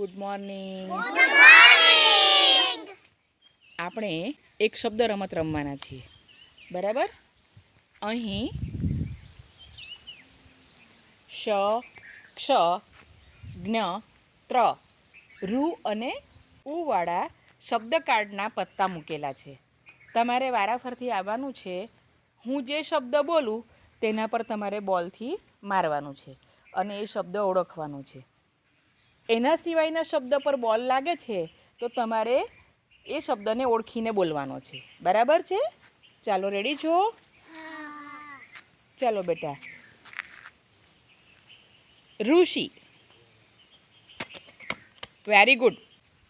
Good morning આપણે એક શબ્દ રમત રમવાના છીએ. બરાબર? અહીં શ ક્ષ જ્ઞ ત્ર રૂ અને ઉવાળા શબ્દ કાર્ડના પત્તા મૂકેલા છે. તમારે વારાફરથી આવવાનું છે. હું જે શબ્દ બોલું તેના પર તમારે બોલથી મારવાનું છે અને એ શબ્દ ઓળખવાનો છે. એના સિવાયના શબ્દ પર બોલ લાગે છે, તો તમારે એ શબ્દને ઓળખીને બોલવાનો છે. બરાબર છે? ચાલો રેડી છો? ચાલો બેટા. ઋષિ. વેરી ગુડ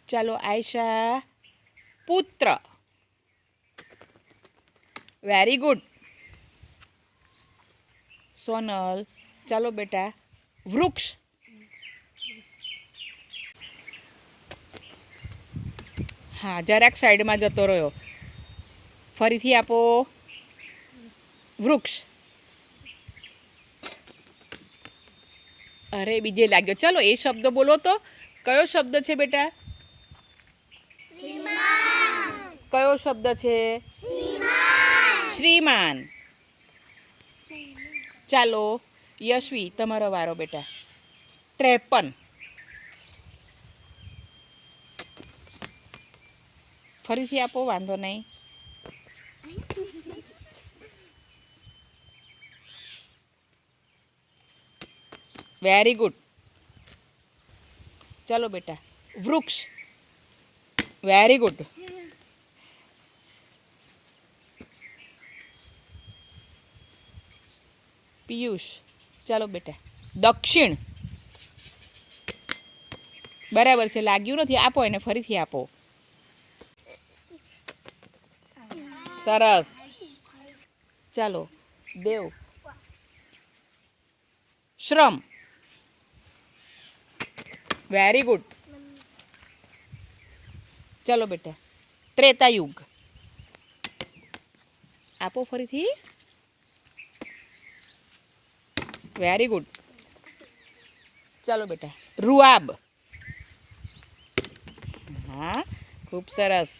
ચાલો, આયશા. પુત્ર. Very good Sonal. ચાલો બેટા. વૃક્ષ. હા, જરાક સાઈડમાં જતો રહ્યો. ફરીથી આપો વૃક્ષ. અરે, બીજે લાગ્યો. ચલો, એ શબ્દ બોલો તો. કયો શબ્દ છે બેટા? કયો શબ્દ છે? શ્રીમાન. ચાલો, યશવી, તમારો વારો બેટા. ત્રેપન. ફરીથી આપો, વાંધો નહીં. વેરી ગુડ ચલો બેટા, વૃક્ષ. વેરી ગુડ પિયુષ, ચાલો બેટા. દક્ષિણ. બરાબર છે, લાગ્યું નથી, આપો એને, ફરીથી આપો. સરસ. ચાલો, દેવ. શ્રમ. વેરી ગુડ ચલો બેટા, ત્રેતાયુગ. આપો ફરીથી. વેરી ગુડ ચાલો બેટા, રૂઆબ. હા, ખૂબ સરસ.